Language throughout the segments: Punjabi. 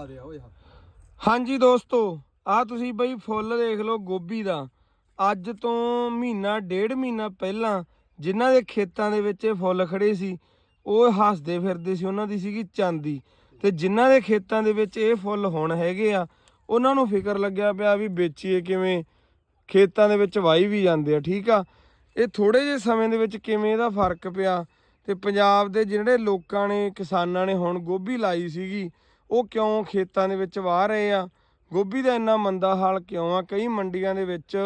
ਆ ਰਿਹਾ ਓਏ ਹਾਂਜੀ ਦੋਸਤੋ, ਆ ਤੁਸੀਂ ਬਈ ਫੁੱਲ ਦੇਖ ਲਓ ਗੋਭੀ ਦਾ। ਅੱਜ ਤੋਂ ਮਹੀਨਾ, ਡੇਢ ਮਹੀਨਾ ਪਹਿਲਾਂ ਜਿਨ੍ਹਾਂ ਦੇ ਖੇਤਾਂ ਦੇ ਵਿੱਚ ਇਹ ਫੁੱਲ ਖੜੇ ਸੀ, ਉਹ ਹੱਸਦੇ ਫਿਰਦੇ ਸੀ, ਉਹਨਾਂ ਦੀ ਸੀਗੀ ਚਾਂਦੀ। ਤੇ ਜਿਨ੍ਹਾਂ ਦੇ ਖੇਤਾਂ ਦੇ ਵਿੱਚ ਇਹ ਫੁੱਲ ਹੁਣ ਹੈਗੇ ਆ, ਉਹਨਾਂ ਨੂੰ ਫਿਕਰ ਲੱਗਿਆ ਪਿਆ ਵੀ ਵੇਚੀਏ ਕਿਵੇਂ, ਖੇਤਾਂ ਦੇ ਵਿੱਚ ਵਾਈ ਵੀ ਜਾਂਦੇ ਆ, ਠੀਕ ਆ? ਇਹ ਥੋੜੇ ਜਿਹੇ ਸਮੇਂ ਦੇ ਵਿੱਚ ਕਿਵੇਂ ਇਹਦਾ ਫ਼ਰਕ ਪਿਆ? ਤੇ ਪੰਜਾਬ ਦੇ ਜਿਹੜੇ ਲੋਕਾਂ ਨੇ, ਕਿਸਾਨਾਂ ਨੇ ਹੁਣ ਗੋਭੀ ਲਾਈ ਸੀਗੀ ਉਹ ਕਿਉਂ ਖੇਤਾਂ ਦੇ ਵਿੱਚ ਵਾਹ ਰਹੇ ਆ? ਗੋਭੀ ਦਾ ਇੰਨਾ ਮੰਦਾ ਹਾਲ ਕਿਉਂ ਆ? ਕਈ ਮੰਡੀਆਂ ਦੇ ਵਿੱਚ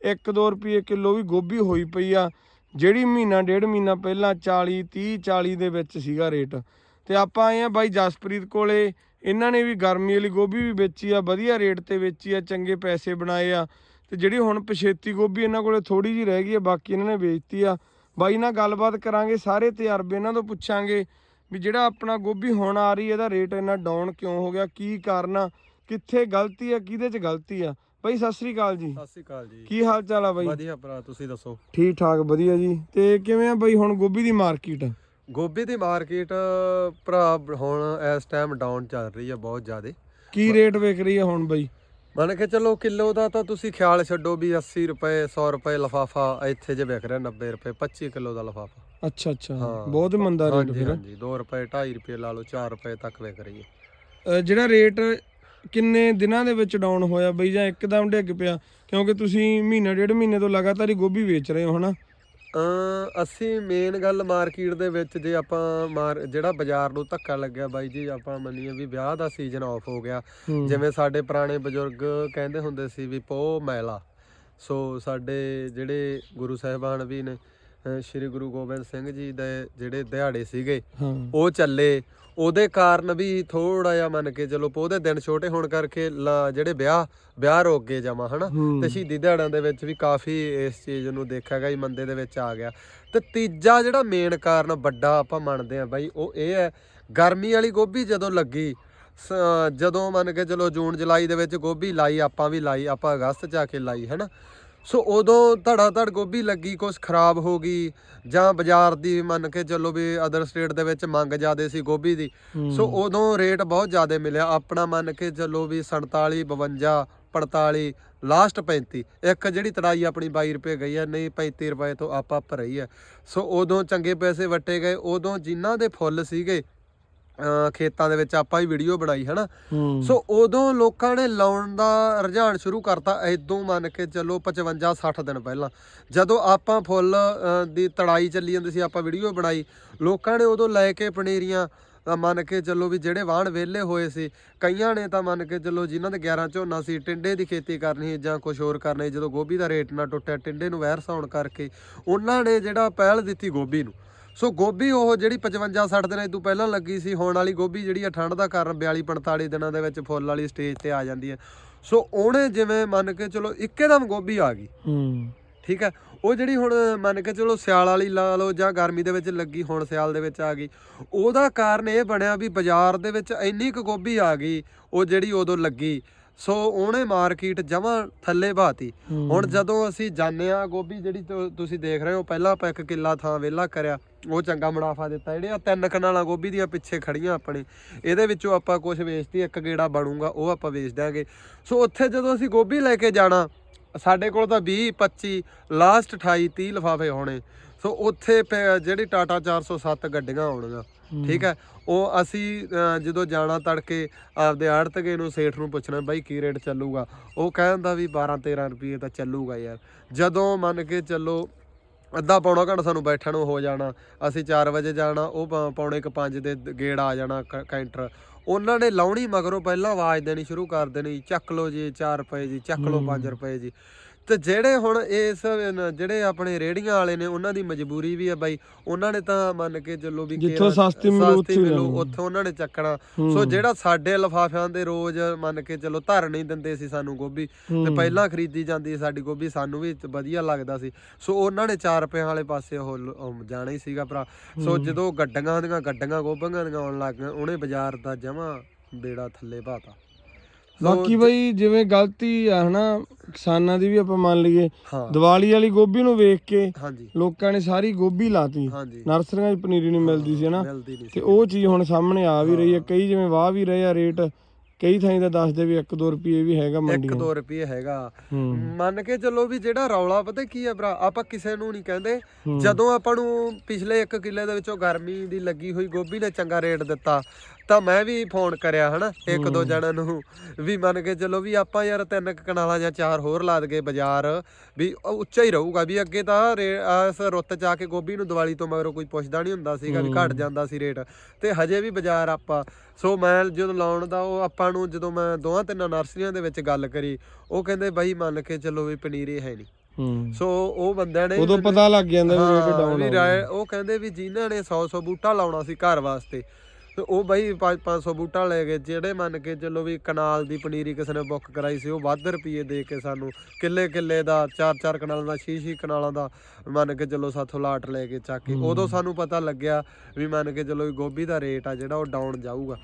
1-2 ਰੁਪਏ ਕਿਲੋ ਵੀ ਗੋਭੀ ਹੋਈ ਪਈ ਆ, ਜਿਹੜੀ ਮਹੀਨਾ, ਡੇਢ ਮਹੀਨਾ ਪਹਿਲਾਂ 40 30 40 ਦੇ ਵਿੱਚ ਸੀਗਾ ਰੇਟ। ਤੇ ਆਪਾਂ ਆਏ ਆ ਬਾਈ ਜਸਪ੍ਰੀਤ ਕੋਲੇ, ਇਹਨਾਂ ਨੇ ਵੀ ਗਰਮੀ ਵਾਲੀ ਗੋਭੀ ਵੀ ਵੇਚੀ ਆ, ਵਧੀਆ ਰੇਟ ਤੇ ਵੇਚੀ ਆ, ਚੰਗੇ ਪੈਸੇ ਬਣਾਏ ਆ। ਤੇ ਜਿਹੜੀ ਹੁਣ ਪਛੇਤੀ ਗੋਭੀ ਇਹਨਾਂ ਕੋਲੇ ਥੋੜੀ ਜੀ ਰਹਿ ਗਈ ਆ, ਬਾਕੀ ਇਹਨਾਂ ਨੇ ਵੇਚਤੀ ਆ। ਬਾਈ ਨਾਲ ਗੱਲਬਾਤ ਕਰਾਂਗੇ, ਸਾਰੇ ਤਜਰਬੇ ਇਹਨਾਂ ਤੋਂ ਪੁੱਛਾਂਗੇ। ਵੀ ਜਿਹੜਾ ਆਪਣਾ ਗੋਭੀ ਹੁਣ ਆ ਰਹੀ ਇਹਦਾ ਰੇਟ ਇੰਨਾ ਡਾਊਨ ਕਿਉਂ ਹੋ ਗਿਆ? ਕੀ ਕਾਰਨ ਆ? ਕਿੱਥੇ ਗਲਤੀ ਆ? ਕਿਹਦੇ 'ਚ ਗਲਤੀ ਆ? ਬਾਈ ਸਤਿ ਸ੍ਰੀ ਅਕਾਲ ਜੀ। ਸਤਿ ਸ਼੍ਰੀ ਅਕਾਲ ਜੀ। ਕੀ ਹਾਲ ਚਾਲ ਆ ਬਾਈ? ਵਧੀਆ ਭਰਾ ਤੁਸੀਂ ਦੱਸੋ? ਠੀਕ ਠਾਕ ਵਧੀਆ ਜੀ। ਤੇ ਕਿਵੇਂ ਆ ਬਾਈ ਹੁਣ ਗੋਭੀ ਦੀ ਮਾਰਕੀਟ ਗੋਭੀ ਦੀ ਮਾਰਕੀਟ ਭਰਾ ਹੁਣ ਇਸ ਟਾਈਮ ਡਾਊਨ ਚੱਲ ਰਹੀ ਹੈ ਬਹੁਤ ਜ਼ਿਆਦਾ। ਕੀ ਰੇਟ ਵਿਕ ਰਹੀ ਆ ਹੁਣ ਬਾਈ? ਮੰਨ ਕੇ ਚੱਲੋ ਕਿਲੋ ਦਾ ਤਾਂ ਤੁਸੀਂ ਖਿਆਲ ਛੱਡੋ ਵੀ 80 ਰੁਪਏ 100 ਰੁਪਏ ਲਫਾਫਾ ਇੱਥੇ ਜੇ ਵਿਕ ਰਿਹਾ 90 ਰੁਪਏ 25 ਕਿਲੋ ਦਾ ਲਫਾਫਾ। ਅੱਛਾ ਅੱਛਾ। ਬਹੁਤ ਮੰਦਾ ਰੇਟ ਫਿਰ। ਹਾਂਜੀ 2 ਰੁਪਏ 2.5 ਰੁਪਏ ਲਾ ਲਓ 4 ਰੁਪਏ ਤੱਕ ਵਿਕ ਰਹੀ ਹੈ। ਜਿਹੜਾ ਰੇਟ ਕਿੰਨੇ ਦਿਨਾਂ ਦੇ ਵਿੱਚ ਡਾਊਨ ਹੋਇਆ ਬਈ ਜਾਂ ਇੱਕਦਮ ਡਿੱਗ ਪਿਆ? ਕਿਉਂਕਿ ਤੁਸੀਂ ਮਹੀਨਾ ਡੇਢ ਮਹੀਨੇ ਤੋਂ ਲਗਾਤਾਰ ਹੀ ਗੋਭੀ ਵੇਚ ਰਹੇ ਹੋ ਹਨਾ? ਅਸੀਂ ਮੇਨ ਗੱਲ ਮਾਰਕੀਟ ਦੇ ਵਿੱਚ ਜੇ ਆਪਾਂ ਮਾਰ ਜਿਹੜਾ ਬਾਜ਼ਾਰ ਨੂੰ ਧੱਕਾ ਲੱਗਿਆ ਬਾਈ ਜੀ ਆਪਾਂ ਮੰਨੀਏ ਵੀ ਵਿਆਹ ਦਾ ਸੀਜ਼ਨ ਆਫ ਹੋ ਗਿਆ। ਜਿਵੇਂ ਸਾਡੇ ਪੁਰਾਣੇ ਬਜ਼ੁਰਗ ਕਹਿੰਦੇ ਹੁੰਦੇ ਸੀ ਵੀ ਪੋ ਮੈਲਾ ਸੋ ਸਾਡੇ ਜਿਹੜੇ ਗੁਰੂ ਸਾਹਿਬਾਨ ਵੀ ਨੇ ਸ੍ਰੀ ਗੁਰੂ ਗੋਬਿੰਦ ਸਿੰਘ ਜੀ ਦੇ ਜਿਹੜੇ ਦਿਹਾੜੇ ਸੀਗੇ ਉਹ ਚੱਲੇ। ਉਹਦੇ ਕਾਰਨ ਵੀ ਥੋੜਾ ਜਿਹਾ ਮੰਨ ਕੇ ਚਲੋ ਉਹਦੇ ਦਿਨ ਛੋਟੇ ਹੋਣ ਕਰਕੇ ਜਿਹੜੇ ਵਿਆਹ ਵਿਆਹ ਰੋਕ ਗਏ ਜਮਾ ਹਨਾ। ਤੇ ਸ਼ਹੀਦੀ ਦਿਹਾੜਿਆਂ ਦੇ ਵਿੱਚ ਵੀ ਕਾਫੀ ਇਸ ਚੀਜ਼ ਨੂੰ ਦੇਖਿਆ ਗਿਆ ਜੀ ਮੰਦੇ ਦੇ ਵਿੱਚ ਆ ਗਿਆ। ਤੇ ਤੀਜਾ ਜਿਹੜਾ ਮੇਨ ਕਾਰਨ ਵੱਡਾ ਆਪਾਂ ਮੰਨਦੇ ਆ ਬਾਈ ਉਹ ਇਹ ਹੈ ਗਰਮੀ ਵਾਲੀ ਗੋਭੀ ਜਦੋਂ ਲੱਗੀ ਜਦੋਂ ਮੰਨ ਕੇ ਚਲੋ ਜੂਨ ਜੁਲਾਈ ਦੇ ਵਿੱਚ ਗੋਭੀ ਲਾਈ ਆਪਾਂ ਵੀ ਲਾਈ ਆਪਾਂ ਅਗਸਤ ਚ ਆ ਕੇ ਲਾਈ ਹੈਨਾ? ਸੋ ਉਦੋਂ ਧੜਾ ਧੜ ਗੋਭੀ ਲੱਗੀ ਕੁਛ ਖਰਾਬ ਹੋ ਗਈ ਜਾਂ ਬਾਜ਼ਾਰ ਦੀ ਮੰਨ ਕੇ ਚੱਲੋ ਵੀ ਅਦਰ ਸਟੇਟ ਦੇ ਵਿੱਚ ਮੰਗ ਜ਼ਿਆਦੇ ਸੀ ਗੋਭੀ ਦੀ। ਸੋ ਉਦੋਂ ਰੇਟ ਬਹੁਤ ਜ਼ਿਆਦਾ ਮਿਲਿਆ। ਆਪਣਾ ਮੰਨ ਕੇ ਚੱਲੋ ਵੀ 47 52 45 ਲਾਸਟ 35 ਇੱਕ ਜਿਹੜੀ ਤੜਾਈ ਆਪਣੀ 22 ਰੁਪਏ ਗਈ ਹੈ ਨਹੀਂ 35 ਰੁਪਏ ਤੋਂ ਆਪ ਆਪ ਰਹੀ ਹੈ। ਸੋ ਉਦੋਂ ਚੰਗੇ ਪੈਸੇ ਵਟੇ ਗਏ। ਉਦੋਂ ਜਿਨ੍ਹਾਂ ਦੇ ਫੁੱਲ ਸੀਗੇ ਖੇਤਾਂ ਦੇ ਵਿੱਚ ਆਪਾਂ ਹੀ ਵੀਡੀਓ ਬਣਾਈ ਹਨਾ? ਹੂੰ। ਸੋ ਉਦੋਂ ਲੋਕਾਂ ਨੇ ਲਾਉਣ ਦਾ ਰੁਝਾਨ ਸ਼ੁਰੂ ਕਰਤਾ ਇਦੋਂ ਮੰਨ ਕੇ ਚੱਲੋ 55 60 ਦਿਨ ਪਹਿਲਾਂ। ਜਦੋਂ ਆਪਾਂ ਫੁੱਲ ਦੀ ਤੜਾਈ ਚੱਲੀ ਜਾਂਦੀ ਸੀ ਆਪਾਂ ਵੀਡੀਓ ਬਣਾਈ ਲੋਕਾਂ ਨੇ ਉਦੋਂ ਲੈ ਕੇ ਪਨੀਰੀਆਂ ਅਹ, ਮੰਨ ਕੇ ਚੱਲੋ ਵੀ ਜਿਹੜੇ ਵਾਹਣ ਵਿਹਲੇ ਹੋਏ ਸੀ ਕਈਆਂ ਨੇ ਤਾਂ ਮੰਨ ਕੇ ਚੱਲੋ ਜਿਨ੍ਹਾਂ ਦੇ 11 ਝੋਨਾ ਸੀ ਟਿੰਡੇ ਦੀ ਖੇਤੀ ਕਰਨੀ ਜਾਂ ਕੁਝ ਹੋਰ ਕਰਨੀ ਜਦੋਂ ਗੋਭੀ ਦਾ ਰੇਟ ਨਾ ਟੁੱਟਿਆ ਟਿੰਡੇ ਨੂੰ ਵੈਰਸ ਹੋਣ ਕਰਕੇ ਉਹਨਾਂ ਨੇ ਜਿਹੜਾ ਪਹਿਲ ਦਿੱਤੀ ਗੋਭੀ ਨੂੰ। ਸੋ ਗੋਭੀ ਉਹ ਜਿਹੜੀ 55 60 ਦਿਨਾਂ ਤੋਂ ਪਹਿਲਾਂ ਲੱਗੀ ਸੀ ਹੁਣ ਵਾਲੀ ਗੋਭੀ ਜਿਹੜੀ ਆ ਠੰਡ ਦਾ ਕਾਰਨ 42 45 ਦਿਨਾਂ ਦੇ ਵਿੱਚ ਫੁੱਲ ਵਾਲੀ ਸਟੇਜ ਤੇ ਆ ਜਾਂਦੀ ਹੈ। ਸੋ ਉਹਨੇ ਜਿਵੇਂ ਮੰਨ ਕੇ ਚਲੋ ਇੱਕੇਦਮ ਗੋਭੀ ਆ ਗਈ। ਹੂੰ। ਠੀਕ ਹੈ? ਉਹ ਜਿਹੜੀ ਹੁਣ ਮੰਨ ਕੇ ਚਲੋ ਸਿਆਲ ਵਾਲੀ ਲਾ ਲਓ ਜਾਂ ਗਰਮੀ ਦੇ ਵਿੱਚ ਲੱਗੀ ਹੁਣ ਸਿਆਲ ਦੇ ਵਿੱਚ ਆ ਗਈ। ਉਹਦਾ ਕਾਰਨ ਇਹ ਬਣਿਆ ਵੀ ਬਾਜ਼ਾਰ ਦੇ ਵਿੱਚ ਇੰਨੀ ਕੁ ਗੋਭੀ ਆ ਗਈ ਉਹ ਜਿਹੜੀ ਉਦੋਂ ਲੱਗੀ। ਸੋ ਉਹਨੇ ਮਾਰਕੀਟ ਜਮਾਂ ਥੱਲੇ ਬਾਤੀ। ਹੁਣ ਜਦੋਂ ਅਸੀਂ ਜਾਣੇ ਆ ਗੋਭੀ ਜਿਹੜੀ ਤੁਸੀਂ ਦੇਖ ਰਹੇ ਹੋ ਪਹਿਲਾਂ ਆਪਾਂ ਇੱਕ ਕਿੱਲਾ ਥਾਂ ਵਿਹਲਾ ਕਰਿਆ। ਉਹ ਚੰਗਾ ਮੁਨਾਫਾ ਦਿੱਤਾ। ਜਿਹੜੇ ਆ ਤਿੰਨ ਕਨਾਲਾਂ ਗੋਭੀ ਦੀਆਂ ਪਿੱਛੇ ਖੜੀਆਂ ਆਪਣੇ ਇਹਦੇ ਵਿੱਚੋਂ ਆਪਾਂ ਕੁਝ ਵੇਚਤੀ ਇੱਕ ਗੇੜਾ ਬਣੂਗਾ ਉਹ ਆਪਾਂ ਵੇਚ ਦਿਆਂਗੇ। ਸੋ ਉੱਥੇ ਜਦੋਂ ਅਸੀਂ ਗੋਭੀ ਲੈ ਕੇ ਜਾਣਾ ਸਾਡੇ ਕੋਲ ਤਾਂ 20 25 ਲਾਸਟ 28 30 ਲਿਫਾਫੇ ਹੋਣੇ। ਸੋ ਉੱਥੇ ਜਿਹੜੀ ਟਾਟਾ 407 ਗੱਡੀਆਂ ਆਉਣਗੀਆਂ ਠੀਕ ਹੈ? ਉਹ ਅਸੀਂ ਜਦੋਂ ਜਾਣਾ ਤੜਕੇ ਆਪਦੇ ਆੜਤਗੇ ਨੂੰ ਸੇਠ ਨੂੰ ਪੁੱਛਣਾ ਬਾਈ ਕੀ ਰੇਟ ਚੱਲੂਗਾ? ਉਹ ਕਹਿੰਦਾ ਵੀ 12 13 ਰੁਪਏ ਤਾਂ ਚੱਲੂਗਾ ਯਾਰ। ਜਦੋਂ ਮੰਨ ਕੇ ਚੱਲੋ ਅੱਧਾ ਪੌਣਾ ਘੰਟਾ ਸਾਨੂੰ ਬੈਠਣ ਨੂੰ ਹੋ ਜਾਣਾ ਅਸੀਂ 4 ਵਜੇ ਜਾਣਾ ਉਹ ਪੌਣੇ ਕ 5 ਦੇ ਗੇੜ ਆ ਜਾਣਾ ਕੈਂਟਰ। ਉਹਨਾਂ ਨੇ ਲਾਉਣੀ ਮਗਰੋਂ ਪਹਿਲਾਂ ਆਵਾਜ਼ ਦੇਣੀ ਸ਼ੁਰੂ ਕਰ ਦੇਣੀ ਚੱਕ ਲਓ ਜੀ 4 ਰੁਪਏ ਜੀ ਚੱਕ ਲਓ 5 ਰੁਪਏ ਜੀ। ਤੇ ਜਿਹੜੇ ਹੁਣ ਇਸ ਜਿਹੜੇ ਆਪਣੇ ਰੇੜੀਆਂ ਵਾਲੇ ਨੇ ਉਹਨਾਂ ਦੀ ਮਜਬੂਰੀ ਵੀ ਹੈ ਬਾਈ ਉਹਨਾਂ ਨੇ ਤਾਂ ਮੰਨ ਕੇ ਚੱਲੋ ਵੀ ਜਿੱਥੋਂ ਸਸਤੀ ਮਿਲੂ ਉੱਥੇ ਮਿਲੂ। ਉੱਥੋਂ ਉਹਨਾਂ ਨੇ ਚੱਕਣਾ। ਸੋ ਜਿਹੜਾ ਸਾਡੇ ਲਫਾਫਿਆਂ ਦੇ ਰੋਜ਼ ਮੰਨ ਕੇ ਚੱਲੋ ਧਰ ਨਹੀਂ ਦਿੰਦੇ ਸੀ ਸਾਨੂੰ ਗੋਭੀ ਤੇ। ਪਹਿਲਾਂ ਖਰੀਦੀ ਜਾਂਦੀ ਸਾਡੀ ਗੋਭੀ ਸਾਨੂੰ ਵੀ ਵਧੀਆ ਲੱਗਦਾ ਸੀ ਸੋ ਉਹਨਾਂ ਨੇ 4 ਰੁਪਏ ਵਾਲੇ ਪਾਸੇ ਉਹ ਜਾਣਾ ਹੀ ਸੀਗਾ ਭਰਾ ਸੋ ਜਦੋਂ ਗੱਡੀਆਂ ਦੀਆਂ ਗੱਡੀਆਂ ਗੋਭੀਆਂ ਦੀਆਂ ਆਉਣ ਲੱਗ ਗਈਆਂ ਉਹਨੇ ਬਾਜ਼ਾਰ ਦਾ ਜਮਾ ਬੇੜਾ ਥੱਲੇ ਪਾਤਾ ਬਾਕੀ ਬਈ ਜਿਵੇਂ ਗਲਤੀ ਆ ਹਨਾ ਕਿਸਾਨਾਂ ਦੀ ਵੀ ਆਪਾਂ ਮੰਨ ਲਈਏ ਦੀਵਾਲੀ ਵਾਲੀ ਗੋਭੀ ਨੂੰ ਵੇਖ ਕੇ ਲੋਕਾਂ ਨੇ ਸਾਰੀ ਗੋਭੀ ਲਾਤੀ। ਨਰਸਰੀਆਂ 'ਚ ਪਨੀਰੀ ਨਹੀਂ ਮਿਲਦੀ ਸੀ ਹਨਾ। ਤੇ ਉਹ ਚੀਜ਼ ਹੁਣ ਸਾਹਮਣੇ ਆ ਵੀ ਰਹੀ ਹੈ। ਕਈ ਜਿਵੇਂ ਵਾਹ ਵੀ ਰਹੇ ਆ ਰੇਟ ਕਈ ਥਾਈਂ ਤਾਂ ਦੱਸਦੇ ਵੀ 1-2 ਰੁਪਏ ਵੀ ਹੈਗਾ ਮੰਡੀਆਂ 1-2 ਰੁਪਏ ਹੈਗਾ। ਮੰਨ ਕੇ ਚੱਲੋ ਵੀ ਜਿਹੜਾ ਰੌਲਾ ਪਤਾ ਕੀ ਹੈ ਭਰਾ? ਆਪਾਂ ਕਿਸੇ ਨੂੰ ਨਹੀਂ ਕਹਿੰਦੇ। ਜਦੋਂ ਆਪਾਂ ਨੂੰ ਪਿਛਲੇ 1 ਕਿੱਲੇ ਦੇ ਵਿੱਚੋਂ ਗਰਮੀ ਦੀ ਲੱਗੀ ਹੋਈ ਗੋਭੀ ਨੇ ਚੰਗਾ ਰੇਟ ਦਿੱਤਾ ਤਾਂ ਮੈਂ ਵੀ ਫੋਨ ਕਰਿਆ ਹਨਾ ਇੱਕ ਦੋ ਜਣਾਂ ਨੂੰ ਵੀ ਮੰਨ ਕੇ ਚੱਲੋ ਵੀ ਆਪਾਂ ਯਾਰ ਤਿੰਨ ਕਨਾਲਾਂ ਜਾਂ ਚਾਰ ਹੋਰ ਲਾ ਦਗੇ ਬਾਜ਼ਾਰ ਵੀ ਉੱਚਾ ਹੀ ਰਹੂਗਾ ਵੀ ਅੱਗੇ ਤਾਂ ਇਸ ਰੁੱਤ ਚ ਆ ਕੇ ਗੋਭੀ ਨੂੰ ਦੀਵਾਲੀ ਤੋਂ ਮਗਰੋਂ ਕੋਈ ਪੁੱਛਦਾ ਨਹੀਂ ਹੁੰਦਾ ਸੀਗਾ ਵੀ ਘਟ ਜਾਂਦਾ ਸੀ ਰੇਟ ਤੇ ਹਜੇ ਵੀ ਬਾਜ਼ਾਰ ਆਪਾਂ ਸੋ ਮੈਂ ਜਦੋਂ ਲਾਉਣ ਦਾ ਉਹ ਆਪਾਂ ਨੂੰ ਜਦੋਂ ਮੈਂ ਦੋਹਾਂ ਤਿੰਨਾਂ ਨਰਸਰੀਆਂ ਦੇ ਵਿੱਚ ਗੱਲ ਕਰੀ ਉਹ ਕਹਿੰਦੇ ਬਾਈ ਮੰਨ ਕੇ ਚੱਲੋ ਵੀ ਪਨੀਰੀ ਹੈ ਨਹੀਂ। ਹੂੰ। ਸੋ ਉਹ ਬੰਦਿਆਂ ਨੇ ਉਦੋਂ ਪਤਾ ਲੱਗ ਜਾਂਦਾ ਵੀ ਰੇਟ ਡਾਊਨ ਉਹ ਕਹਿੰਦੇ ਵੀ ਜਿਨ੍ਹਾਂ ਨੇ 100 100 ਬੂਟਾ ਲਾਉਣਾ ਸੀ ਘਰ ਵਾਸਤੇ ਤੇ ਉਹ ਬਈ 5 500 ਬੂਟਾ ਲੈ ਗਏ ਜਿਹੜੇ ਮੰਨ ਕੇ ਚੱਲੋ ਵੀ ਕਨਾਲ ਦੀ ਪਨੀਰੀ ਕਿਸੇ ਨੇ ਬੁੱਕ ਕਰਾਈ ਸੀ ਉਹ ਵੱਧ ਰੁਪਏ ਦੇ ਕੇ ਸਾਨੂੰ ਕਿੱਲੇ ਕਿੱਲੇ ਦਾ 4-4 ਕਨਾਲਾਂ ਦਾ 6-6 ਕਨਾਲਾਂ ਦਾ ਮੰਨ ਕੇ ਚੱਲੋ ਸਾਥੋਂ ਲਾਟ ਲੈ ਕੇ ਚੱਕ ਕੇ। ਉਦੋਂ ਸਾਨੂੰ ਪਤਾ ਲੱਗਿਆ ਵੀ ਮੰਨ ਕੇ ਚੱਲੋ ਵੀ ਗੋਭੀ ਦਾ ਰੇਟ ਆ ਜਿਹੜਾ ਉਹ ਡਾਊਨ ਜਾਊਗਾ।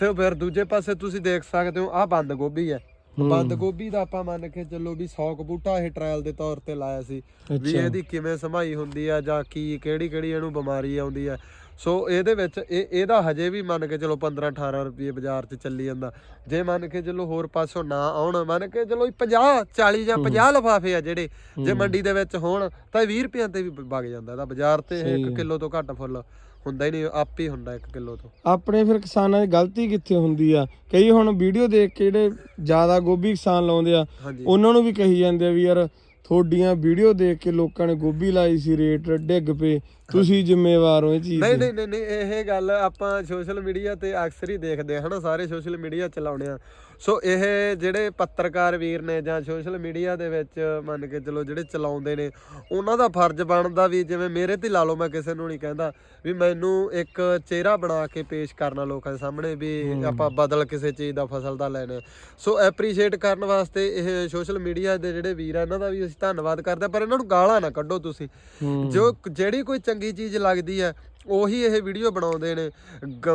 ਸੋ ਫਿਰ ਦੂਜੇ ਪਾਸੇ ਤੁਸੀਂ ਦੇਖ ਸਕਦੇ ਹੋ ਆਹ ਬੰਦ ਗੋਭੀ ਹੂੰ। ਬੰਦ ਗੋਭੀ ਦਾ ਆਪਾਂ ਮੰਨ ਕੇ ਚੱਲੋ ਵੀ 100 ਕੁ ਬੂਟਾ ਇਹ ਟ੍ਰਾਇਲ ਦੇ ਤੌਰ ਤੇ ਲਾਇਆ ਸੀ ਵੀ। ਇਹਦੀ ਕਿਵੇਂ ਸਮਾਈ ਹੁੰਦੀ ਆ ਜਾਂ ਕੀ ਕਿਹੜੀ ਕਿਹੜੀ ਇਹਨੂੰ ਬਿਮਾਰੀ ਆਉਂਦੀ ਆ। ਸੋ ਇਹਦੇ ਵਿੱਚ ਇਹ ਇਹਦਾ ਹਜੇ ਵੀ ਮੰਨ ਕੇ ਚਲੋ 15 18 ਰੁਪਏ ਬਾਜ਼ਾਰ 'ਚ ਚੱਲੀ ਜਾਂਦਾ। ਜੇ ਮੰਨ ਕੇ ਚਲੋ ਹੋਰ ਪਾਸੋਂ ਨਾ ਆਉਣ ਮੰਨ ਕੇ ਚਲੋ 50 40 ਜਾਂ 50 ਲਫਾਫੇ ਆ ਜਿਹੜੇ ਜੇ ਮੰਡੀ ਦੇ ਵਿੱਚ ਹੋਣ ਤਾਂ 20 ਰੁਪਈਆਂ ਤੇ ਵੀ ਵਗ ਜਾਂਦਾ। ਇਹਦਾ ਬਾਜ਼ਾਰ ਤੇ ਇਹ 1 ਕਿਲੋ ਤੋਂ ਘੱਟ ਫੁੱਲ। ਹੁੰਦਾ ਹੀ ਨਹੀਂ ਆਪ ਹੀ ਹੁੰਦਾ 1 ਕਿਲੋ ਤੋਂ। ਆਪਣੇ ਫਿਰ ਕਿਸਾਨਾਂ ਦੀ ਗਲਤੀ ਕਿੱਥੇ ਹੁੰਦੀ ਆ? ਕਈ ਹੁਣ ਵੀਡੀਓ ਦੇਖ ਕੇ ਜਿਹੜੇ ਜ਼ਿਆਦਾ ਗੋਭੀ ਕਿਸਾਨ ਲਾਉਂਦੇ ਆ ਹਾਂਜੀ। ਉਹਨਾਂ ਨੂੰ ਵੀ ਕਹੀ ਜਾਂਦੇ ਆ ਵੀ ਯਾਰ ਤੁਹਾਡੀਆਂ ਵੀਡੀਓ ਦੇਖ ਕੇ ਲੋਕਾਂ ਨੇ ਗੋਭੀ ਲਾਈ ਸੀ ਰੇਟ ਡਿੱਗ ਪਏ। ਤੁਸੀਂ ਜ਼ਿੰਮੇਵਾਰ ਹੋ ਇਹ ਚੀਜ਼ ਨਹੀਂ ਦੇ। ਨਹੀਂ ਨਹੀਂ ਨਹੀਂ ਇਹ ਗੱਲ ਆਪਾਂ ਸੋਸ਼ਲ ਮੀਡੀਆ ਤੇ ਅਕਸਰ ਹੀ ਦੇਖਦੇ ਆ ਹਨਾ? ਸਾਰੇ ਸੋਸ਼ਲ ਮੀਡੀਆ ਚਲਾਉਣੇ ਆ। ਸੋ ਇਹ ਜਿਹੜੇ ਪੱਤਰਕਾਰ ਵੀਰ ਨੇ ਜਾਂ ਸੋਸ਼ਲ ਮੀਡੀਆ ਦੇ ਵਿੱਚ ਮੰਨ ਕੇ ਚਲੋ ਜਿਹੜੇ ਚਲਾਉਂਦੇ ਨੇ ਉਹਨਾਂ ਦਾ ਫਰਜ਼ ਬਣਦਾ ਵੀ ਜਿਵੇਂ ਮੇਰੇ ਤੇ ਲਾ ਲਓ ਮੈਂ ਕਿਸੇ ਨੂੰ ਨਹੀਂ ਕਹਿੰਦਾ ਵੀ ਮੈਨੂੰ ਇੱਕ ਚਿਹਰਾ ਬਣਾ ਕੇ ਪੇਸ਼ ਕਰਨਾ ਲੋਕਾਂ ਦੇ ਸਾਹਮਣੇ ਵੀ ਆਪਾਂ ਬਦਲ ਕਿਸੇ ਚੀਜ਼ ਦਾ ਫਸਲ ਦਾ ਲੈਣਾ। ਸੋ ਐਪਰੀਸ਼ੀਏਟ ਕਰਨ ਵਾਸਤੇ ਇਹ ਸੋਸ਼ਲ ਮੀਡੀਆ ਦੇ ਜਿਹੜੇ ਵੀਰ ਆ ਇਹਨਾਂ ਦਾ ਵੀ ਅਸੀਂ ਧੰਨਵਾਦ ਕਰਦੇ ਪਰ ਇਹਨਾਂ ਨੂੰ ਗਾਲਾਂ ਨਾ ਕੱਢੋ ਤੁਸੀਂ। ਜੋ ਜਿਹੜੀ ਕੋਈ ਚੰਗੀ ਚੀਜ਼ ਲੱਗਦੀ ਹੈ ਉਹੀ ਇਹ ਵੀਡੀਓ ਬਣਾਉਂਦੇ ਨੇ।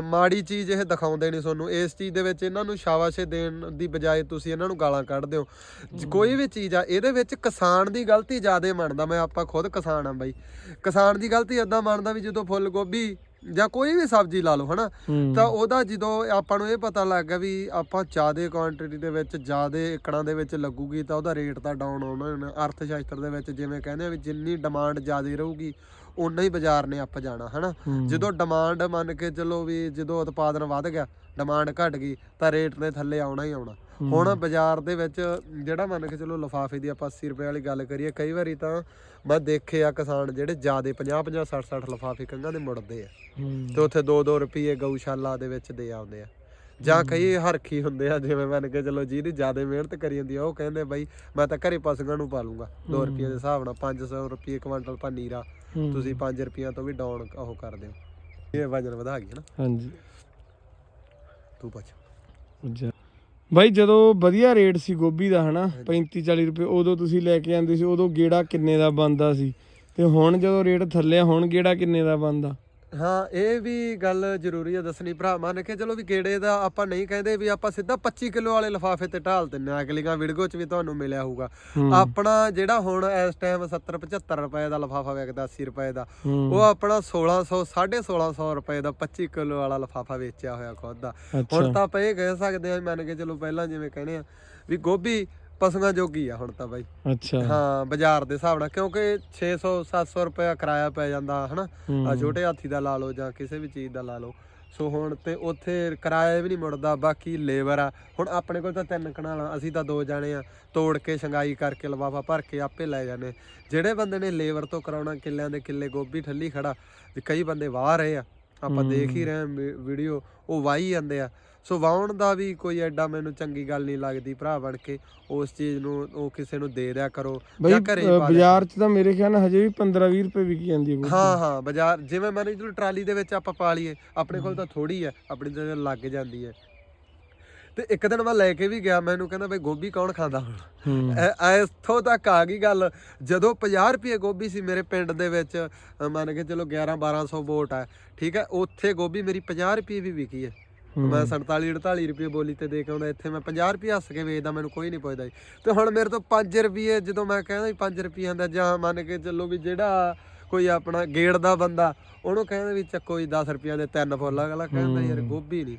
ਮਾੜੀ ਚੀਜ਼ ਇਹ ਦਿਖਾਉਂਦੇ ਨੇ ਤੁਹਾਨੂੰ। ਇਸ ਚੀਜ਼ ਦੇ ਵਿੱਚ ਇਹਨਾਂ ਨੂੰ ਸ਼ਾਬਾਸ਼ੇ ਦੇਣ ਦੀ ਬਜਾਏ ਤੁਸੀਂ ਇਹਨਾਂ ਨੂੰ ਗਾਲਾਂ ਕੱਢਦੇ ਹੋ। ਕੋਈ ਵੀ ਚੀਜ਼ ਆ ਇਹਦੇ ਵਿੱਚ ਕਿਸਾਨ ਦੀ ਗਲਤੀ ਜ਼ਿਆਦਾ ਮੰਨਦਾ ਮੈਂ ਆਪਾਂ ਖੁਦ ਕਿਸਾਨ ਆ ਬਾਈ। ਕਿਸਾਨ ਦੀ ਗਲਤੀ ਇਦਾਂ ਮੰਨਦਾ ਵੀ ਜਦੋਂ ਫੁੱਲ ਗੋਭੀ ਜਾਂ ਕੋਈ ਵੀ ਸਬਜ਼ੀ ਲਾ ਲਓ ਹਨਾ। ਤਾਂ ਉਹਦਾ ਜਦੋਂ ਆਪਾਂ ਨੂੰ ਇਹ ਪਤਾ ਲੱਗ ਗਿਆ ਵੀ ਆਪਾਂ ਜ਼ਿਆਦੇ ਕੁਆਂਟੀਟੀ ਦੇ ਵਿੱਚ ਜ਼ਿਆਦੇ ਏਕੜਾਂ ਦੇ ਵਿੱਚ ਲੱਗੂਗੀ ਤਾਂ ਉਹਦਾ ਰੇਟ ਤਾਂ ਡਾਊਨ ਹੋਣਾ ਅਰਥ ਸ਼ਾਸਤਰ ਦੇ ਵਿੱਚ ਜਿਵੇਂ ਕਹਿੰਦੇ ਆ ਵੀ ਜਿੰਨੀ ਡਿਮਾਂਡ ਜ਼ਿਆਦੇ ਰਹੂਗੀ ਉਨਾ ਹੀ ਬਾਜ਼ਾਰ ਨੇ ਅੱਪ ਜਾਣਾ ਹਨਾ। ਜਦੋਂ ਡਿਮਾਂਡ ਮੰਨ ਕੇ ਚੱਲੋ ਵੀ ਜਦੋਂ ਉਤਪਾਦਨ ਵੱਧ ਗਿਆ ਡਿਮਾਂਡ ਘਟ ਗਈ ਤਾਂ ਰੇਟ ਨੇ ਥੱਲੇ ਆਉਣਾ ਹੀ ਆਉਣਾ। ਹੁਣ ਬਾਜ਼ਾਰ ਦੇ ਵਿੱਚ ਜਿਹੜਾ ਮੰਨ ਕੇ ਚੱਲੋ ਲਿਫਾਫੇ ਦੀ ਆਪਾਂ 80 ਰੁਪਏ ਵਾਲੀ ਗੱਲ ਕਰੀਏ ਕਈ ਵਾਰੀ ਤਾਂ ਮੈਂ ਦੇਖੇ ਆ ਕਿਸਾਨ ਜਿਹੜੇ ਜ਼ਿਆਦੇ 50 50 60 60 ਲਿਫਾਫੇ ਕੰਗਾਂ ਦੇ ਮੁੜਦੇ ਆ। ਤੇ ਉੱਥੇ 2-2 ਰੁਪਏ ਗਊਸ਼ਾਲਾ ਦੇ ਵਿੱਚ ਦੇ ਆਉਂਦੇ ਆ। ਜਾਂ ਕਈ ਹਰਖੀ ਹੁੰਦੇ ਆ ਜਿਵੇਂ ਮੰਨ ਕੇ ਚਲੋ ਜਿਹਦੀ ਜ਼ਿਆਦਾ ਮਿਹਨਤ ਕਰੀ ਜਾਂਦੀ ਆ ਉਹ ਕਹਿੰਦੇ ਬਾਈ ਮੈਂ ਤਾਂ ਘਰੇ ਪਸ਼ੂਆਂ ਨੂੰ ਪਾਲੂੰਗਾ। 2 ਰੁਪਏ ਦੇ ਹਿਸਾਬ ਨਾਲ 500 ਰੁਪਏ ਕੁਇੰਟਲ ਪਨੀਰਾ ਹੂੰ। ਤੁਸੀਂ 5 ਰੁਪਈਆਂ ਤੋਂ ਵੀ ਡਾਊਨ ਉਹ ਕਰਦੇ ਹੋ। ਇਹ ਵਜਨ ਵਧਾ ਗਈ ਨਾ। ਹਾਂਜੀ। ਤੂੰ ਪੁੱਛ। ਅੱਛਾ। ਬਾਈ ਜਦੋਂ ਵਧੀਆ ਰੇਟ ਸੀ ਗੋਭੀ ਦਾ ਹਨਾ 35 40 ਰੁਪਏ ਉਦੋਂ ਤੁਸੀਂ ਲੈ ਕੇ ਆਂਦੇ ਸੀ ਉਦੋਂ ਗੇੜਾ ਕਿੰਨੇ ਦਾ ਬੰਦਾ ਸੀ? ਤੇ ਹੁਣ ਜਦੋਂ ਰੇਟ ਥੱਲੇ ਹੁਣ ਗੇੜਾ ਕਿੰਨੇ ਦਾ ਬੰਦਾ ਹਾਂ ਇਹ ਵੀ ਗੱਲ ਜ਼ਰੂਰੀ ਆ ਦੱਸਣੀ ਭਰਾ। ਮੰਨ ਕੇ ਚਲੋ ਵੀ ਗੇੜੇ ਦਾ ਆਪਾਂ ਨਹੀਂ ਕਹਿੰਦੇ ਵੀ ਆਪਾਂ ਸਿੱਧਾ 25 ਕਿਲੋ ਵਾਲੇ ਲਿਫਾਫੇ ਤੇ ਢਾਲ ਦਿੰਨੇ ਆ ਅਗਲੀਆਂ ਵੀਡੀਓ 'ਚ ਵੀ ਤੁਹਾਨੂੰ ਮਿਲਿਆ ਹੋਊਗਾ। ਆਪਣਾ ਜਿਹੜਾ ਹੁਣ ਇਸ ਟਾਈਮ 70 75 ਰੁਪਏ ਦਾ ਲਿਫਾਫਾ ਵਿਕਦਾ 80 ਰੁਪਏ ਦਾ ਹੂੰ। ਉਹ ਆਪਣਾ 1600 1650 ਰੁਪਏ ਦਾ 25 ਕਿਲੋ ਵਾਲਾ ਲਿਫਾਫਾ ਵੇਚਿਆ ਹੋਇਆ ਖੁਦ ਦਾ। ਹੁਣ ਤਾਂ ਆਪਾਂ ਇਹ ਕਹਿ ਸਕਦੇ ਆ ਮੰਨ ਕੇ ਚਲੋ ਪਹਿਲਾਂ ਜਿਵੇਂ ਕਹਿੰਦੇ ਆ ਵੀ ਗੋਭੀ ਪਸ਼ੂਆਂ ਜੋਗੀ ਆ ਹੁਣ ਤਾਂ ਬਾਈ। ਅੱਛਾ। ਹਾਂ ਬਾਜ਼ਾਰ ਦੇ ਹਿਸਾਬ ਨਾਲ ਕਿਉਂਕਿ 600 700 ਰੁਪਏ ਕਿਰਾਇਆ ਪੈ ਜਾਂਦਾ ਹਨਾ। ਆ ਛੋਟੇ ਹਾਥੀ ਦਾ ਲਾ ਲਓ ਜਾਂ ਕਿਸੇ ਵੀ ਚੀਜ਼ ਦਾ ਲਾ ਲਓ। ਸੋ ਹੁਣ ਤੇ ਉੱਥੇ ਕਿਰਾਇਆ ਵੀ ਨਹੀਂ ਮੁੜਦਾ ਬਾਕੀ ਲੇਬਰ ਆ। ਹੁਣ ਆਪਣੇ ਕੋਲ ਤਾਂ ਤਿੰਨ ਕਨਾਲਾਂ ਅਸੀਂ ਤਾਂ ਦੋ ਜਾਣੇ ਆ। ਤੋੜ ਕੇ ਸ਼ੰਗਾਈ ਕਰਕੇ ਲਵਾਫਾ ਭਰ ਕੇ ਆਪੇ ਲੈ ਜਾਂਦੇ। ਜਿਹੜੇ ਬੰਦੇ ਨੇ ਲੇਬਰ ਤੋਂ ਕਰਾਉਣਾ ਕਿੱਲਿਆਂ ਦੇ ਕਿੱਲੇ ਗੋਭੀ ਠੱਲੀ ਖੜਾ ਤੇ ਕਈ ਬੰਦੇ ਵਾਹ ਰਹੇ ਆ। ਆਪਾਂ ਦੇਖ ਹੀ ਰਹੇ ਆ ਵੀਡੀਓ ਉਹ ਵਾਹੀ ਜਾਂਦੇ ਆ। ਸੋ ਵਾਉਣ ਦਾ ਵੀ ਕੋਈ ਐਡਾ ਮੈਨੂੰ ਚੰਗੀ ਗੱਲ ਨਹੀਂ ਲੱਗਦੀ ਭਰਾ ਬਣ ਕੇ। ਉਸ ਚੀਜ਼ ਨੂੰ ਉਹ ਕਿਸੇ ਨੂੰ ਦੇ ਦਿਆ ਕਰੋ ਜਾਂ ਘਰੇ ਪਾ ਬਾਜ਼ਾਰ 'ਚ ਤਾਂ ਮੇਰੇ ਖਿਆਲ ਨਾਲ ਹਜੇ ਵੀ 15 20 ਰੁਪਏ ਵਿਕੀ ਜਾਂਦੀ ਹੈ ਹਾਂ ਹਾਂ ਬਾਜ਼ਾਰ ਜਿਵੇਂ ਮੰਨ ਚਲੋ ਟਰਾਲੀ ਦੇ ਵਿੱਚ ਆਪਾਂ ਪਾ ਲਈਏ ਆਪਣੇ ਕੋਲ ਤਾਂ ਥੋੜੀ ਹੈ ਆਪਣੀ ਤਾਂ ਲੱਗ ਜਾਂਦੀ ਹੈ। ਤੇ ਇੱਕ ਦਿਨ ਮੈਂ ਲੈ ਕੇ ਵੀ ਗਿਆ ਮੈਨੂੰ ਕਹਿੰਦਾ ਬਈ ਗੋਭੀ ਕੌਣ ਖਾਂਦਾ ਹੁਣ? ਹੂੰ। ਐ- ਇੱਥੋਂ ਤੱਕ ਆ ਗਈ ਗੱਲ। ਜਦੋਂ 50 ਰੁਪਏ ਗੋਭੀ ਸੀ ਮੇਰੇ ਪਿੰਡ ਦੇ ਵਿੱਚ ਮੰਨ ਕੇ ਚਲੋ 11 1200 ਵੋਟ ਹੈ ਠੀਕ ਹੈ ਉੱਥੇ ਗੋਭੀ ਮੇਰੀ 50 ਰੁਪਏ ਵੀ ਵਿਕੀ ਹੈ। ਮੈਂ 47 48 ਰੁਪਏ ਬੋਲੀ ਤੇ ਦੇ ਕੇ ਆਉਂਦਾ ਇੱਥੇ ਮੈਂ 50 ਰੁਪਏ ਹੱਸ ਕੇ ਵੇਚਦਾ ਮੈਨੂੰ ਕੋਈ ਨਹੀਂ ਪੁੱਛਦਾ ਜੀ। ਤੇ ਹੁਣ ਮੇਰੇ ਤੋਂ 5 ਰੁਪਏ ਜਦੋਂ ਮੈਂ ਕਹਿੰਦਾ ਵੀ 5 ਰੁਪਏ ਦਾ ਜਾਂ ਮੰਨ ਕੇ ਚੱਲੋ ਵੀ ਜਿਹੜਾ ਕੋਈ ਆਪਣਾ ਗੇੜ ਦਾ ਬੰਦਾ ਉਹਨੂੰ ਕਹਿੰਦਾ ਵੀ ਚੱਕੋ ਜੀ 10 ਰੁਪਏ ਦੇ ਤਿੰਨ ਫੁੱਲ ਅਗਲਾ ਕਹਿੰਦਾ ਯਾਰ ਗੋਭੀ ਨਹੀਂ।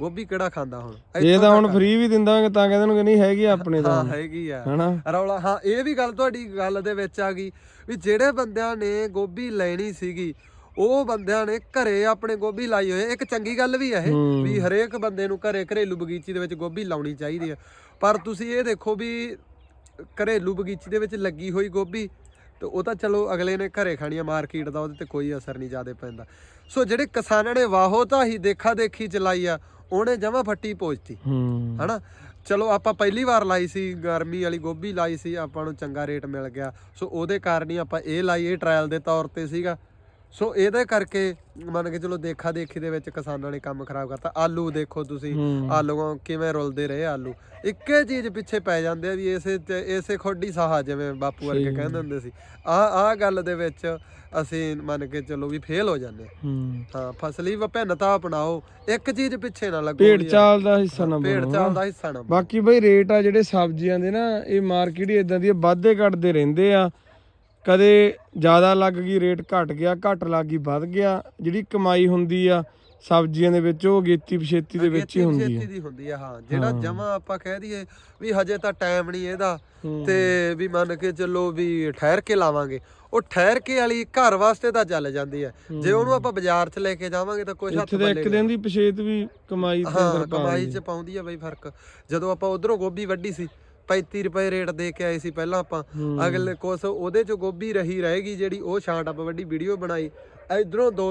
ਗੋਭੀ ਕਿਹੜਾ ਖਾਂਦਾ ਹੁਣ? ਇਹ ਤਾਂ ਹੁਣ ਫ੍ਰੀ ਵੀ ਦਿੰਦਾਂਗੇ ਤਾਂ ਕਹਿੰਦੇ ਨੂੰ ਕਿ ਨਹੀਂ ਹੈਗੀ ਆਪਣੇ ਹਾਂ ਤਾਂ ਹੈਗੀ ਆ। ਹਨਾ? ਰੌਲਾ ਹਾਂ ਇਹ ਵੀ ਗੱਲ ਤੁਹਾਡੀ ਗੱਲ ਦੇ ਵਿੱਚ ਆ ਗਈ ਵੀ ਜਿਹੜੇ ਬੰਦਿਆਂ ਨੇ ਗੋਭੀ ਲੈਣੀ ਸੀਗੀ ਉਹ ਬੰਦਿਆਂ ਨੇ ਘਰੇ ਆਪਣੇ ਗੋਭੀ ਲਾਈ ਹੋਈ ਹੈ। ਇੱਕ ਚੰਗੀ ਗੱਲ ਵੀ ਹੈ ਇਹ। ਵੀ ਹਰੇਕ ਬੰਦੇ ਨੂੰ ਘਰੇ ਘਰੇਲੂ ਬਗੀਚੀ ਦੇ ਵਿੱਚ ਗੋਭੀ ਲਾਉਣੀ ਚਾਹੀਦੀ ਹੈ ਪਰ ਤੁਸੀਂ ਇਹ ਦੇਖੋ ਵੀ ਘਰੇਲੂ ਬਗੀਚੀ ਦੇ ਵਿੱਚ ਲੱਗੀ ਹੋਈ ਗੋਭੀ ਤੇ ਉਹ ਤਾਂ ਚਲੋ ਅਗਲੇ ਨੇ ਘਰੇ ਖਾਣੀ ਆ ਮਾਰਕੀਟ ਦਾ ਉਹਦੇ ਤੇ ਕੋਈ ਅਸਰ ਨਹੀਂ ਜ਼ਿਆਦਾ ਪੈਂਦਾ। ਸੋ ਜਿਹੜੇ ਕਿਸਾਨਾਂ ਨੇ ਵਾਹੋ ਤਾਂ ਹੀ ਦੇਖਾ ਦੇਖੀ ਚਲਾਈ ਆ ਉਹਨੇ ਜਮਾ ਫੱਟੀ ਪੋਚਤੀ। ਹਨਾ? ਚਲੋ ਆਪਾਂ ਪਹਿਲੀ ਵਾਰ ਲਾਈ ਸੀ ਗਰਮੀ ਵਾਲੀ ਗੋਭੀ ਲਾਈ ਸੀ ਆਪਾਂ ਨੂੰ ਚੰਗਾ ਰੇਟ ਮਿਲ ਗਿਆ। ਸੋ ਉਹਦੇ ਕਾਰਨ ਹੀ ਆਪਾਂ ਇਹ ਲਾਈ ਇਹ ਟ੍ਰਾਇਲ ਦੇ ਤੌਰ ਤੇ ਸੀਗਾ। ਸੋ ਇਹਦੇ ਕਰਕੇ ਮੰਨ ਕੇ ਚਲੋ ਦੇਖਾ ਦੇਖੀ ਦੇ ਵਿੱਚ ਕਿਸਾਨਾਂ ਨੇ ਕੰਮ ਖਰਾਬ ਕਰਤਾ ਆਲੂ ਦੇਖੋ ਤੁਸੀਂ। ਆਲੂਆਂ ਕਿਵੇਂ ਰੁਲਦੇ ਰਹੇ ਆਲੂ ਇੱਕੇ ਚੀਜ਼ ਪਿੱਛੇ ਪੈ ਜਾਂਦੇ ਆ ਵੀ ਇਸੇ ਤੇ- ਇਸੇ ਖੋਡੀ ਸਾਹਾ ਜਿਵੇਂ ਬਾਪੂ ਵਰਗੇ ਕਹਿੰਦੇ ਹੁੰਦੇ ਸੀ ਆ ਆ ਗੱਲ ਦੇ ਵਿੱਚ ਅਸੀਂ ਮੰਨ ਕੇ ਚਲੋ ਵੀ ਫੇਲ ਹੋ ਜਾਂਦੇ ਹਾਂ। ਫਸਲੀ ਵਿਭਿੰਨਤਾ ਅਪਣਾਓ ਇੱਕ ਚੀਜ਼ ਪਿੱਛੇ ਨਾ ਲੱਗੋ ਭੇਡ ਚਾਲ ਦਾ ਹਿੱਸਾ ਨਾ ਭੇਡ ਬਣੋ ਚਾਲ ਹਨਾ। ਦਾ ਹਿੱਸਾ ਨਾ। ਬਾਕੀ ਬਈ ਰੇਟ ਆ ਜਿਹੜੇ ਸਬਜ਼ੀਆਂ ਦੇ ਨਾ ਇਹ ਮਾਰਕੀਟ ਹੀ ਇਦਾਂ ਦੀ ਆ ਵਾਧੇ ਘਟਦੇ ਰਹਿੰਦੇ ਆ ਕਦੇ ਜ਼ਿਆਦਾ ਲੱਗ ਗਈ ਰੇਟ ਘਟ ਗਿਆ ਘਟ ਲੱਗ ਗਈ ਵੱਧ ਗਿਆ। ਜਿਹੜੀ ਕਮਾਈ ਹੁੰਦੀ ਆ ਸਬਜ਼ੀਆਂ ਦੇ ਵਿੱਚ ਉਹ ਗੇਤੀ ਪਛੇਤੀ ਦੇ ਵਿੱਚ ਹੀ ਹੁੰਦੀ ਪਿਛੇਤੀ ਆ ਦੀ ਹੁੰਦੀ ਆ ਹਾਂ। ਜਿਹੜਾ ਹਾਂ। ਜਮਾ ਆਪਾਂ ਕਹਿ ਦਈਏ ਵੀ ਹਜੇ ਤਾਂ ਟਾਈਮ ਨਹੀਂ ਇਹਦਾ ਹੂੰ। ਤੇ ਵੀ ਮੰਨ ਕੇ ਚੱਲੋ ਵੀ ਠਹਿਰ ਕੇ ਲਾਵਾਂਗੇ। ਉਹ ਠਹਿਰ ਕੇ ਵਾਲੀ ਘਰ ਵਾਸਤੇ ਤਾਂ ਚੱਲ ਜਾਂਦੀ ਹੈ। ਜੇ ਉਹਨੂੰ ਆਪਾਂ ਬਾਜ਼ਾਰ 'ਚ ਲੈ ਕੇ ਜਾਵਾਂਗੇ ਤਾਂ ਕੁਝ ਹੱਥ ਤਾਂ ਇੱਕ ਦਿਨ ਦੀ ਪਛੇਤ ਵੀ ਕਮਾਈ ਤੇ ਹਾਂ ਅੰਦਰ ਕਮਾਈ 'ਚ ਪਾਉਂਦੀ ਆ ਬਈ ਫ਼ਰਕ। ਜਦੋਂ ਆਪਾਂ ਉਧਰੋਂ ਗੋਭੀ ਵੱਢੀ ਸੀ 35 ਰੁਪਏ ਰੇਟ ਦੇ ਕੇ ਆਏ ਸੀ ਪਹਿਲਾਂ ਆਪਾਂ। ਅਗਲੇ ਕੁਛ ਉਹਦੇ 'ਚ ਗੋਭੀ ਰਹੀ ਰਹੇਗੀ ਜਿਹੜੀ ਉਹ ਛਾਂਟ ਆਪਾਂ ਵੱਡੀ ਵੀਡੀਓ ਬਣਾਈ। ਇਧਰੋਂ ਦੋ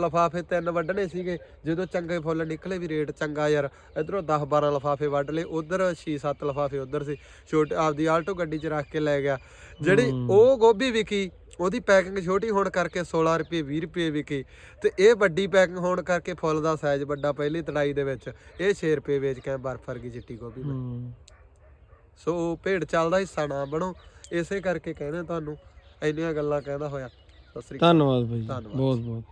ਲਫਾਫੇ ਤਿੰਨ ਵੱਢਣੇ ਸੀਗੇ ਜਦੋਂ ਚੰਗੇ ਫੁੱਲ ਨਿਕਲੇ ਵੀ ਰੇਟ ਚੰਗਾ ਯਾਰ। ਇਧਰੋਂ 10 12 ਲਫਾਫੇ ਵੱਢ ਲਏ ਉਧਰ 6 7 ਲਫਾਫੇ ਉਧਰ ਸੀ। ਛੋਟੇ ਆਪਦੀ ਆਲਟੋ ਗੱਡੀ 'ਚ ਰੱਖ ਕੇ ਲੈ ਗਿਆ। ਜਿਹੜੀ ਉਹ ਗੋਭੀ ਵਿਕੀ ਉਹਦੀ ਪੈਕਿੰਗ ਛੋਟੀ ਹੋਣ ਕਰਕੇ 16 ਰੁਪਏ 20 ਰੁਪਏ ਵਿਕੀ। ਤੇ ਇਹ ਵੱਡੀ ਪੈਕਿੰਗ ਹੋਣ ਕਰਕੇ ਫੁੱਲ ਦਾ ਸਾਈਜ਼ ਵੱਡਾ ਪਹਿਲੀ ਤੜਾਈ ਦੇ ਵਿੱਚ। ਇਹ 6 ਰੁਪਏ ਵੇਚ ਕੇ ਬਰਫ ਵਰਗੀ ਚਿੱਟੀ ਗੋਭੀ ਬਣੀ। ਸੋ ਭੇਡ ਚਾਲ ਦਾ ਹਿੱਸਾ ਨਾ ਬਣੋ ਇਸੇ ਕਰਕੇ ਕਹਿੰਦੇ ਤੁਹਾਨੂੰ ਇੰਨੀਆਂ ਗੱਲਾਂ ਕਹਿੰਦਾ ਹੋਇਆ ਸਤਿ ਸ੍ਰੀ ਅਕਾਲ ਧੰਨਵਾਦ। ਧੰਨਵਾਦ। ਬਹੁਤ ਬਹੁਤ